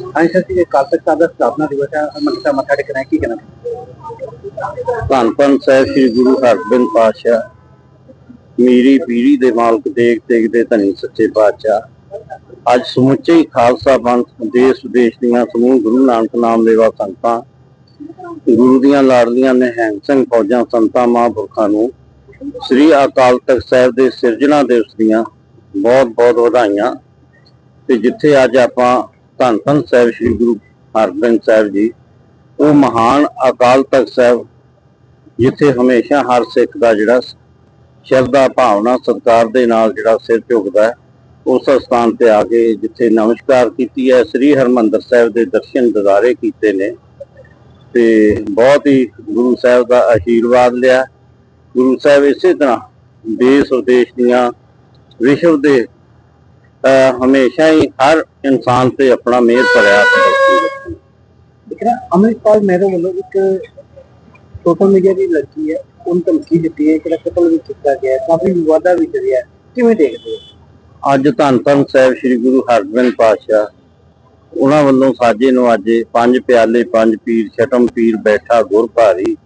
ਹਾਂਜੀ ਸਰ, ਜੀ ਕੱਲ ਤੱਕ ਦਾ ਸਥਾਪਨਾ ਦਿਵਸ ਹੈ ਮੰਨਤਾ ਮੱਥਾ ਟੇਕਣਾ ਕੀ ਕਹਿਣਾ? ਧੰਨ ਧੰਨ ਸਾਹਿਬ, ਸ੍ਰੀ ਗੁਰੂ ਹਰਗੋਬਿੰਦ ਪਾਤਸ਼ਾਹ, ਮੀਰੀ ਪੀਰੀ ਦੇ ਮਾਲਕ ਦੇਖ ਦੇਖ ਦੇ ਧਨੀ, ਸੱਚੇ ਪਾਤਸ਼ਾਹ। ਅੱਜ ਸਮੁੱਚੇ ਹੀ ਖਾਲਸਾ ਪੰਥ, ਦੇਸ਼ ਵਿਦੇਸ਼ ਦੀਆਂ ਸਮੂਹ ਗੁਰੂ ਨਾਨਕ ਨਾਮ ਲੈਵਾ ਸੰਗਤਾਂ, ਗੁਰੂ ਦੀਆਂ ਲਾਡਲੀਆਂ ਨਿਹੰਗ ਸਿੰਘ ਫੌਜਾਂ, ਸੰਤਾਂ, ਮਹਾਂਪੁਰਖਾਂ ਨੂੰ ਸ੍ਰੀ ਅਕਾਲ ਤਖਤ ਸਾਹਿਬ ਦੇ ਸਿਰਜਣਾ ਦਿਵਸ ਦੀਆਂ ਬਹੁਤ ਬਹੁਤ ਵਧਾਈਆਂ। ਤੇ ਜਿੱਥੇ ਅੱਜ ਆਪਾਂ ਧੰਨ ਧੰਨ ਸਾਹਿਬ ਸ੍ਰੀ ਗੁਰੂ ਹਰਗ੍ਰੰਥ ਸਾਹਿਬ ਜੀ, ਉਹ ਮਹਾਨ ਅਕਾਲ ਤਖਤ ਸਾਹਿਬ, ਜਿੱਥੇ ਹਮੇਸ਼ਾ ਹਰ ਸਿੱਖ ਦਾ ਜਿਹੜਾ ਸ਼ਰਧਾ ਭਾਵਨਾ, ਸਤਿਕਾਰ ਦੇ ਨਾਲ ਜਿਹੜਾ ਸਿਰ ਝੁਕਦਾ ਹੈ, ਉਸ ਸਥਾਨ ਤੇ ਆ ਕੇ ਜਿੱਥੇ ਨਮਸਕਾਰ ਕੀਤੀ ਹੈ, ਸ੍ਰੀ ਹਰਮੰਦਰ ਸਾਹਿਬ ਦੇ ਦਰਸ਼ਨ ਦਿਦਾਰੇ ਕੀਤੇ ਨੇ। ਤੇ ਬਹੁਤ ਹੀ ਗੁਰੂ ਸਾਹਿਬ ਦਾ ਆਸ਼ੀਰਵਾਦ ਲਿਆ। ਗੁਰੂ ਸਾਹਿਬ ਇਸੇ ਤਰ੍ਹਾਂ ਦੇਸ਼ ਵਿਦੇਸ਼ ਦੀਆਂ ਵਿਸ਼ਵ ਦੇ ਹਮੇਸ਼ਾ ਹੀ ਹਰ ਇਨਸਾਨ ਤੇ ਆਪਣਾ ਮਿਹਰ ਭਰਿਆ ਨਾ ਅਮਰਿਤਪਾਲ ਮਹਿਰੋ ਵੱਲੋਂ ਇੱਕ ਸੋਸ਼ਲ ਮੀਡੀਆ ਦੀ ਲੜਕੀ ਹੈ ਉਹਨੂੰ ਧਮਕੀ ਦਿੱਤੀ ਹੈ ਕਿ ਕਤਲ ਵੀ ਕੀਤਾ ਗਿਆ ਹੈ ਕਾਫੀ ਵਿਵਾਦਾਂ ਰਿਹਾ ਹੈ। ਕਿਵੇਂ ਦੇਖਦੇ ਹੋ? ਅੱਜ ਧੰਨ ਧੰਨ ਸਾਹਿਬ ਸ੍ਰੀ ਗੁਰੂ ਹਰਗੋਬਿੰਦ ਪਾਤਸ਼ਾਹ ਉਹਨਾਂ ਵੱਲੋਂ ਸਾਜੇ ਨਵਾਜੇ ਪੰਜ ਪਿਆਲੇ ਪੰਜ ਪੀਰ ਛਟਮ ਪੀਰ ਬੈਠਾ ਗੁਰ ਭਾਰੀ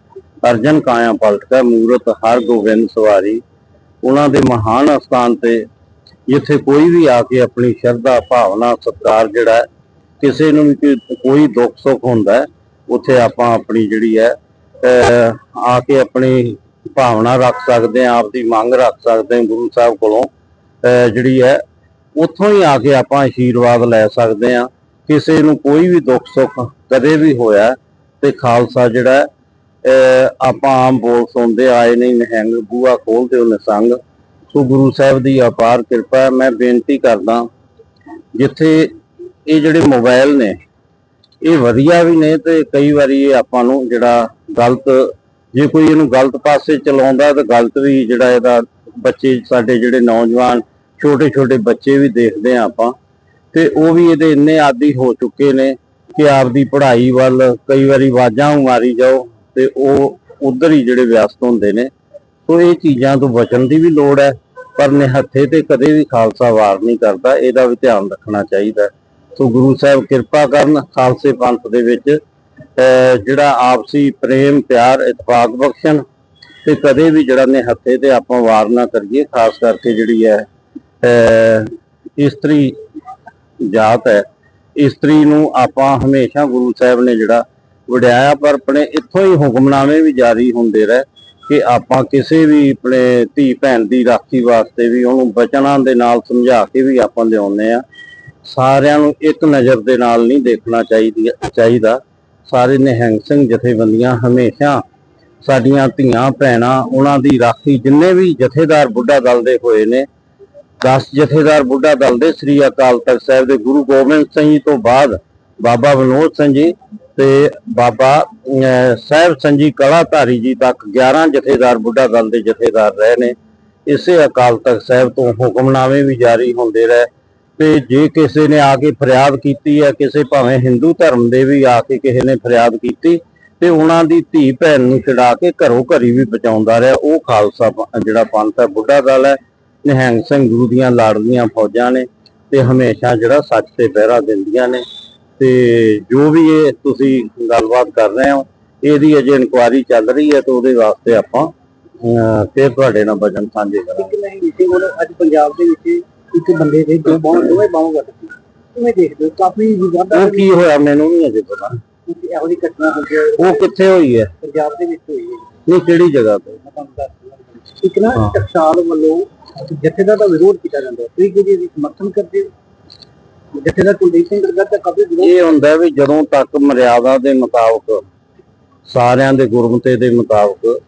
ਅਰਜਨ ਕਾਇਆ ਪਲਟਕਾ ਮੂਰਤ ਹਰ ਗੋਬਿੰਦ ਸਵਾਰੀ ਉਹਨਾਂ ਦੇ ਮਹਾਨ ਅਸਥਾਨ ਤੇ ਜਿੱਥੇ ਕੋਈ ਵੀ ਆ ਕੇ ਆਪਣੀ ਸ਼ਰਧਾ ਭਾਵਨਾ ਸਤਿਕਾਰ ਜਿਹੜਾ ਹੈ, ਕਿਸੇ ਨੂੰ ਵੀ ਕੋਈ- ਦੁੱਖ ਸੁੱਖ ਹੁੰਦਾ ਉੱਥੇ ਆਪਾਂ ਆਪਣੀ ਜਿਹੜੀ ਹੈ ਅਹ, ਆ ਕੇ ਆਪਣੀ ਭਾਵਨਾ ਰੱਖ ਸਕਦੇ ਹਾਂ ਆਪਦੀ ਮੰਗ ਰੱਖ ਸਕਦੇ ਹਾਂ ਗੁਰੂ ਸਾਹਿਬ ਕੋਲੋਂ। ਅਹ ਜਿਹੜੀ ਹੈ ਉੱਥੋਂ ਹੀ ਆ ਕੇ ਆਪਾਂ ਆਸ਼ੀਰਵਾਦ ਲੈ ਸਕਦੇ ਆ ਕਿਸੇ ਨੂੰ ਕੋਈ ਵੀ ਦੁੱਖ ਸੁੱਖ ਕਦੇ ਵੀ ਹੋਇਆ ਤੇ ਖਾਲਸਾ ਜਿਹੜਾ ਅਹ ਆਪਾਂ ਆਮ ਬੋਲ ਸੁਣਦੇ ਆਏ ਨਹੀਂ ਨਿਹੰਗ ਬੂਆ ਖੋਲਦੇ ਉਹਨੇ ਸੰਗ ਸੋ ਗੁਰੂ ਸਾਹਿਬ ਦੀ ਅਪਾਰ ਕਿਰਪਾ ਮੈਂ ਬੇਨਤੀ ਕਰਦਾ ਜਿੱਥੇ ਇਹ ਜਿਹੜੇ ਮੋਬਾਈਲ ਨੇ, ਇਹ ਵਧੀਆ ਵੀ ਨੇ ਤੇ ਕਈ ਵਾਰੀ ਇਹ ਆਪਾਂ ਨੂੰ ਜਿਹੜਾ ਗਲਤ, ਜੇ ਕੋਈ ਇਹਨੂੰ ਗਲਤ ਪਾਸੇ ਚਲਾਉਂਦਾ ਤਾਂ ਗਲਤ ਵੀ ਜਿਹੜਾ ਇਹਦਾ ਬੱਚੇ, ਸਾਡੇ ਜਿਹੜੇ ਨੌਜਵਾਨ ਛੋਟੇ ਛੋਟੇ ਬੱਚੇ ਵੀ ਦੇਖਦੇ ਆ ਆਪਾਂ ਤੇ ਉਹ ਵੀ ਇਹਦੇ ਇੰਨੇ ਆਦੀ ਹੋ ਚੁੱਕੇ ਨੇ ਕਿ ਆਪਦੀ ਪੜ੍ਹਾਈ ਵੱਲ ਕਈ ਵਾਰੀ ਆਵਾਜ਼ਾਂ ਮਾਰੀ ਜਾਓ ਤੇ ਉਹ ਉਧਰ ਹੀ ਜਿਹੜੇ ਵਿਅਸਤ ਹੁੰਦੇ ਨੇ। ਸੋ ਇਹ ਚੀਜ਼ਾਂ ਤੋਂ ਬਚਣ ਦੀ ਵੀ ਲੋੜ ਹੈ। ਪਰ ਨਿਹੱਥੇ ਤੇ ਕਦੇ ਵੀ ਖਾਲਸਾ ਵਾਰ ਨਹੀਂ ਕਰਦਾ, ਇਹਦਾ ਵੀ ਧਿਆਨ ਰੱਖਣਾ ਚਾਹੀਦਾ। ਸੋ ਗੁਰੂ ਸਾਹਿਬ ਕਿਰਪਾ ਕਰਨ, ਖਾਲਸੇ ਪੰਥ ਦੇ ਵਿੱਚ ਜਿਹੜਾ ਆਪਸੀ ਪ੍ਰੇਮ, ਪਿਆਰ ਇਤਫਾਕ ਬਖਸ਼ਣ ਤੇ ਕਦੇ ਵੀ ਜਿਹੜਾ ਨਿਹੱਥੇ ਤੇ ਆਪਾਂ ਵਾਰ ਨਾ ਕਰੀਏ, ਖਾਸ ਕਰਕੇ ਜਿਹੜੀ ਹੈ ਇਸਤਰੀ ਜਾਤ ਹੈ। ਇਸਤਰੀ ਨੂੰ ਆਪਾਂ ਹਮੇਸ਼ਾ ਗੁਰੂ ਸਾਹਿਬ ਨੇ ਜਿਹੜਾ ਵਡਿਆਇਆ ਪਰ ਆਪਣੇ ਇੱਥੋਂ ਹੀ ਹੁਕਮਨਾਮੇ ਵੀ ਜਾਰੀ ਹੁੰਦੇ ਰਹੇ। ਕਿ ਆਪਾਂ ਕਿਸੇ ਵੀ ਆਪਣੇ ਧੀ ਭੈਣ ਦੀ ਰਾਖੀ ਵਾਸਤੇ ਵੀ ਉਹਨੂੰ ਬਚਨਾਂ ਦੇ ਨਾਲ ਸਮਝਾ ਕੇ ਵੀ ਆਪਾਂ ਲਿਆਉਂਦੇ ਆ ਸਾਰਿਆਂ ਨੂੰ ਇੱਕ ਨਜ਼ਰ ਦੇ ਨਾਲ ਨਹੀਂ ਦੇਖਣਾ ਚਾਹੀਦੀ, ਚਾਹੀਦਾ। ਸਾਰੇ ਨਿਹੰਗ ਸਿੰਘ ਜਥੇਬੰਦੀਆਂ ਹਮੇਸ਼ਾ ਸਾਡੀਆਂ ਧੀਆਂ, ਭੈਣਾਂ, ਉਹਨਾਂ ਦੀ ਰਾਖੀ ਜਿੰਨੇ ਵੀ ਜਥੇਦਾਰ ਬੁੱਢਾ ਦਲ ਦੇ ਹੋਏ ਨੇ 10 ਜਥੇਦਾਰ ਬੁੱਢਾ ਦਲ ਦੇ ਸ੍ਰੀ ਅਕਾਲ ਤਖਤ ਸਾਹਿਬ ਦੇ ਗੁਰੂ ਗੋਬਿੰਦ ਸਿੰਘ ਜੀ ਤੋਂ ਬਾਅਦ ਬਾਬਾ ਵਿਨੋਦ ਸਿੰਘ ਜੀ ਤੇ ਬਾਬਾ ਸਾਹਿਬ ਸਿੰਘ ਕਲਾਧਾਰੀ ਜੀ ਤੱਕ 11 ਜਥੇਦਾਰ ਬੁੱਢਾ ਦਲ ਦੇ ਜਥੇਦਾਰ ਰਹੇ ਨੇ। ਇਸੇ ਅਕਾਲ ਤਖਤ ਸਾਹਿਬ ਤੋਂ ਹੁਕਮਨਾਮੇ ਵੀ ਜਾਰੀ ਹੁੰਦੇ ਰਹੇ। ਤੇ ਜੇ ਕਿਸੇ ਨੇ ਆ ਕੇ ਫਰਿਆਦ ਕੀਤੀ ਹੈ, ਕਿਸੇ ਭਾਵੇਂ ਹਿੰਦੂ ਧਰਮ ਦੇ ਵੀ ਆ ਕੇ ਕਿਸੇ ਨੇ ਫਰਿਆਦ ਕੀਤੀ, ਤੇ ਉਹਨਾਂ ਦੀ ਧੀ ਭੈਣ ਨੂੰ ਛਡਾ ਕੇ ਘਰੋਂ ਘਰੀ ਵੀ ਬਚਾਉਂਦਾ ਰਿਹਾ। ਉਹ ਖਾਲਸਾ ਜਿਹੜਾ ਪੰਥ ਹੈ, ਬੁੱਢਾ ਦਲ ਹੈ। ਨਿਹੰਗ ਸਿੰਘ ਗੁਰੂ ਦੀਆਂ ਲਾਡਲੀਆਂ ਫੌਜਾਂ ਨੇ ਤੇ ਹਮੇਸ਼ਾ ਜਿਹੜਾ ਸੱਚ ਤੇ ਪਹਿਰਾ ਦਿੰਦੀਆਂ ਨੇ। ਤੇ ਜੋ ਵੀ ਇਹ ਤੁਸੀਂ ਗੱਲਬਾਤ ਕਰ ਰਹੇ ਹੋ ਇਹਦੀ ਅਜੇ ਇਨਕੁਆਇਰੀ ਚੱਲ ਰਹੀ ਹੈ ਤੇ ਉਹਦੇ ਵਾਸਤੇ ਆਪਾਂ ਫਿਰ ਤੁਹਾਡੇ ਨਾਲ ਵਜਨ ਸਾਂਝੇ ਕਰਾਂਗੇ। ਨਹੀਂ ਇਸੇ ਕੋਲ ਅੱਜ ਪੰਜਾਬ ਦੇ ਵਿੱਚ ਇੱਕ ਬੰਦੇ ਦੇ ਦੋ ਬਾਹਾਂ ਦੋਵੇਂ ਬਾਹਾਂ ਵੱਟ ਕਿਵੇਂ ਦੇਖਦੇ ਹੋ ਕਾਫੀ ਵਿਵਾਦਾਂ ਉਹ ਕੀ ਹੋਇਆ ਮੈਨੂੰ ਨਹੀਂ ਅਜੇ ਪਤਾ। ਇਹੋ ਜਿਹੀ ਘਟਨਾ ਹੋਈ ਹੈ। ਉਹ ਕਿੱਥੇ ਹੋਈ ਹੈ? ਪੰਜਾਬ ਦੇ ਵਿੱਚ ਹੋਈ ਹੈ। ਨਹੀਂ ਕਿਹੜੀ ਜਗ੍ਹਾ ਤੇ? ਮੈਂ ਇੱਕ ਨਾ। ਟਕਸਾਲ ਵੱਲੋਂ ਜਥੇਦਾਰ ਦਾ ਵਿਰੋਧ ਕੀਤਾ ਜਾਂਦਾ ਹੈ। ਤੁਸੀਂ ਕਿਹਦੀ ਇਹਦੀ ਸਮਰਥਨ ਕਰਦੇ ਹੋ? ਜਥੇਦਾਰ ਕੁਲਦੀਪ ਸਿੰਘ ਗਰਗਾ ਦਾ ਕਾਫੀ ਵਿਰੋਧ ਇਹ ਹੁੰਦਾ ਵੀ ਜਦੋਂ ਤੱਕ ਮਰਿਆਦਾ ਦੇ ਮੁਤਾਬਕ, ਸਾਰਿਆਂ ਦੇ ਗੁਰਮਤੇ ਦੇ ਮੁਤਾਬਕ,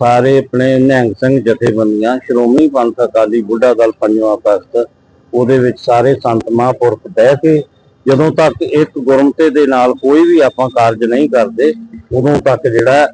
ਸਾਰੇ ਆਪਣੇ ਨਿਹੰਗ ਸਿੰਘ ਜਥੇਬੰਦੀਆਂ, ਸ਼੍ਰੋਮਣੀ ਪੰਥ ਅਕਾਲੀ ਬੁੱਢਾ ਦਲ ਪੰਜਵਾਂ ਤਖਤ ਉਹਦੇ ਵਿੱਚ ਸਾਰੇ ਸੰਤ ਮਹਾਂਪੁਰਖ ਬਹਿ ਕੇ ਜਦੋਂ ਤੱਕ ਇੱਕ ਗੁਰਮਤੇ ਦੇ ਨਾਲ ਕੋਈ ਵੀ ਆਪਾਂ ਕਾਰਜ ਨਹੀਂ ਕਰਦੇ, ਉਦੋਂ ਤੱਕ ਜਿਹੜਾ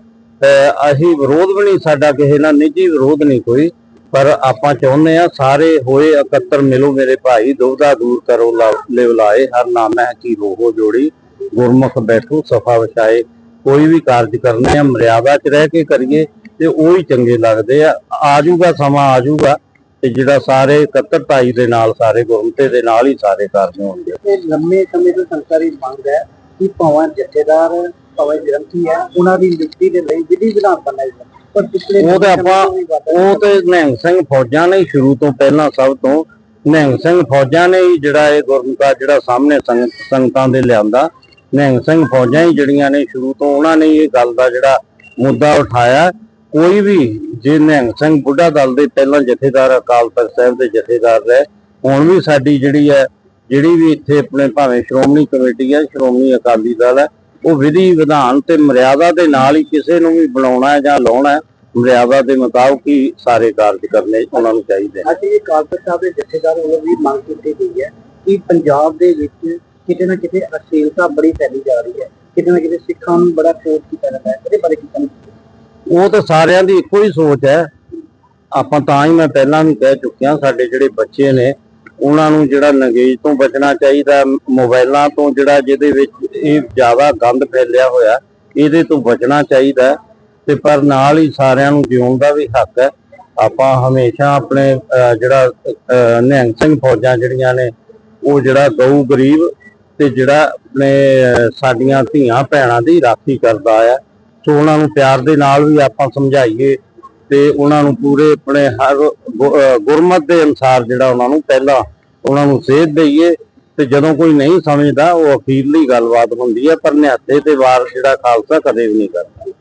ਅਸੀਂ ਵਿਰੋਧ ਵੀ ਨਹੀਂ, ਸਾਡਾ ਕਿਸੇ ਨਾਲ ਨਿੱਜੀ ਵਿਰੋਧ ਨਹੀਂ ਕੋਈ ਪਰ ਆਪਾਂ ਚਾਹੁੰਦੇ ਆ ਸਾਰੇ ਹੋਏ ਇਕੱਤਰ ਮਿਲੋ ਮੇਰੇ ਭਾਈ ਦੁਬਦਾ ਦੂਰ ਕਰੋ ਲਿਵਲਾਏ ਹਰ ਨਾਮ ਹੈ ਕੀ ਰੋਹੋ ਜੋੜੀ, ਗੁਰਮੁਖ ਬੈਠੋ, ਸਫਾ ਵਿਛਾਏ, ਕੋਈ ਵੀ ਕਾਰਜ ਕਰਨੇ ਆ ਮਰਿਆਦਾ 'ਚ ਰਹਿ ਕੇ ਕਰੀਏ, ਤੇ ਉਹ ਹੀ ਚੰਗੇ ਲੱਗਦੇ ਆ ਆਜੂਗਾ ਸਮਾਂ ਆਜੂਗਾ ਤੇ ਜਿਹੜਾ ਸਾਰੇ ਇਕੱਤਰਤਾਈ ਦੇ ਨਾਲ, ਸਾਰੇ ਗੁਰਮਤੇ ਦੇ ਨਾਲ ਹੀ ਸਾਰੇ ਕਾਰਜ ਹੋਣਗੇ। ਇਹ ਲੰਮੇ ਸਮੇਂ ਤੋਂ ਸਰਕਾਰੀ ਮੰਗ ਹੈ ਕਿ ਭਾਵੇਂ ਜਥੇਦਾਰ, ਭਾਵੇਂ ਗ੍ਰੰਥੀ ਹੈ, ਉਹਨਾਂ ਦੀ ਨਿਯੁਕਤੀ ਦੇ ਲਈ ਵਿਧੀ ਵਿਧਾਨ ਬਣਾਈ ਜਾਵੇ ਪਰ ਪਿਛਲੇ ਉਹ ਤੇ ਆਪਾਂ, ਉਹ ਤੇ ਨਿਹੰਗ ਸਿੰਘ ਫੌਜਾਂ ਨੇ ਸ਼ੁਰੂ ਤੋਂ ਪਹਿਲਾਂ ਸਭ ਤੋਂ। ਨਿਹੰਗ ਸਿੰਘ ਫੌਜਾਂ ਨੇ ਹੀ ਜਿਹੜਾ ਇਹ ਗੁਰਮਤਾ ਜਿਹੜਾ ਸਾਹਮਣੇ ਸੰਗਤਾਂ ਦੇ ਲਿਆਂਦਾ। ਨਿਹੰਗ ਸਿੰਘ ਫੌਜਾਂ ਹੀ ਜਿਹੜੀਆਂ ਨੇ ਸ਼ੁਰੂ ਤੋਂ ਉਹਨਾਂ ਨੇ ਇਹ ਗੱਲ ਦਾ ਜਿਹੜਾ ਮੁੱਦਾ ਉਠਾਇਆ। ਕੋਈ ਵੀ ਜੇ ਨਿਹੰਗ ਸਿੰਘ ਬੁੱਢਾ ਦਲ ਦੇ ਪਹਿਲਾਂ ਜਥੇਦਾਰ ਅਕਾਲ ਤਖਤ ਸਾਹਿਬ ਦੇ ਜਥੇਦਾਰ ਰਹੇ, ਹੁਣ ਵੀ ਸਾਡੀ ਜਿਹੜੀ ਹੈ, ਜਿਹੜੀ ਵੀ ਇੱਥੇ ਆਪਣੇ ਭਾਵੇਂ ਸ਼੍ਰੋਮਣੀ ਕਮੇਟੀ ਹੈ, ਸ਼੍ਰੋਮਣੀ ਅਕਾਲੀ ਦਲ ਹੈ ਉਹ ਵਿਧੀ ਵਿਧਾਨ ਤੇ ਮਰਿਆਦਾ ਦੇ ਨਾਲ ਹੀ ਕਿਸੇ ਨੂੰ ਵੀ ਬਣਾਉਣਾ ਹੈ ਜਾਂ ਲਾਉਣਾ ਹੈ ਮਰਿਆਦਾ ਦੇ ਮੁਤਾਬਕ ਹੀ ਸਾਰੇ ਕਾਰਜ ਕਰਨੇ ਉਹਨਾਂ ਨੂੰ ਚਾਹੀਦੇ ਨੇ। ਇਹ ਕਾਲਪਤ ਸਾਹਿਬ ਦੇ ਜਥੇਦਾਰ ਵੱਲੋਂ ਵੀ ਮੰਗ ਕੀਤੀ ਗਈ ਹੈ ਕਿ ਪੰਜਾਬ ਦੇ ਵਿੱਚ ਕਿਤੇ ਨਾ ਕਿਤੇ ਅਸ਼ਲੀਲਤਾ ਬੜੀ ਫੈਲੀ ਜਾ ਰਹੀ ਹੈ। ਕਿਤੇ ਨਾ ਕਿਤੇ ਸਿੱਖਾਂ ਨੂੰ ਬੜਾ ਕੋਟ ਕੀਤਾ ਜਾਂਦਾ ਹੈ। ਇਹਦੇ ਬਾਰੇ ਕੀ ਕਹਿਣਾ ਉਹ ਤਾਂ ਸਾਰਿਆਂ ਦੀ ਇੱਕੋ ਹੀ ਸੋਚ ਹੈ। ਆਪਾਂ ਤਾਂ ਹੀ ਮੈਂ ਪਹਿਲਾਂ ਵੀ ਕਹਿ ਚੁੱਕਿਆ ਸਾਡੇ ਜਿਹੜੇ ਬੱਚੇ ਨੇ ਉਹਨਾਂ ਨੂੰ ਜਿਹੜਾ ਨੰਗੇਜ ਤੋਂ ਬਚਣਾ ਚਾਹੀਦਾ, ਮੋਬਾਈਲਾਂ ਤੋਂ ਜਿਹੜਾ ਜਿਹਦੇ ਵਿੱਚ ਇਹ ਜ਼ਿਆਦਾ ਗੰਦ ਫੈਲਿਆ ਹੋਇਆ, ਇਹਦੇ ਤੋਂ ਬਚਣਾ ਚਾਹੀਦਾ ਤੇ ਪਰ ਨਾਲ ਹੀ ਸਾਰਿਆਂ ਨੂੰ ਜਿਉਣ ਦਾ ਵੀ ਹੱਕ ਹੈ। ਆਪਾਂ ਹਮੇਸ਼ਾ ਆਪਣੇ ਜਿਹੜਾ ਨਿਹੰਗ ਸਿੰਘ ਫੌਜਾਂ ਜਿਹੜੀਆਂ ਨੇ, ਉਹ ਜਿਹੜਾ ਗਊ ਗਰੀਬ ਤੇ ਜਿਹੜਾ ਆਪਣੇ ਸਾਡੀਆਂ ਧੀਆਂ ਭੈਣਾਂ ਦੀ ਰਾਖੀ ਕਰਦਾ ਆ। ਸੋ ਉਹਨਾਂ ਨੂੰ ਪਿਆਰ ਦੇ ਨਾਲ ਵੀ ਆਪਾਂ ਸਮਝਾਈਏ ਤੇ ਉਹਨਾਂ ਨੂੰ ਪੂਰੇ ਆਪਣੇ ਹਰ ਗੁਰਮਤ ਦੇ ਅਨੁਸਾਰ ਜਿਹੜਾ ਉਹਨਾਂ ਨੂੰ ਪਹਿਲਾਂ ਉਹਨਾਂ ਨੂੰ ਸੇਧ ਦਈਏ ਤੇ ਜਦੋਂ ਕੋਈ ਨਹੀਂ ਸਮਝਦਾ, ਉਹ ਅਖੀਰਲੀ ਗੱਲਬਾਤ ਹੁੰਦੀ ਹੈ, ਪਰ ਨਿਹੱਥੇ ਤੇ ਵਾਰ ਜਿਹੜਾ ਖਾਲਸਾ ਕਦੇ ਵੀ ਨਹੀਂ ਕਰਦਾ।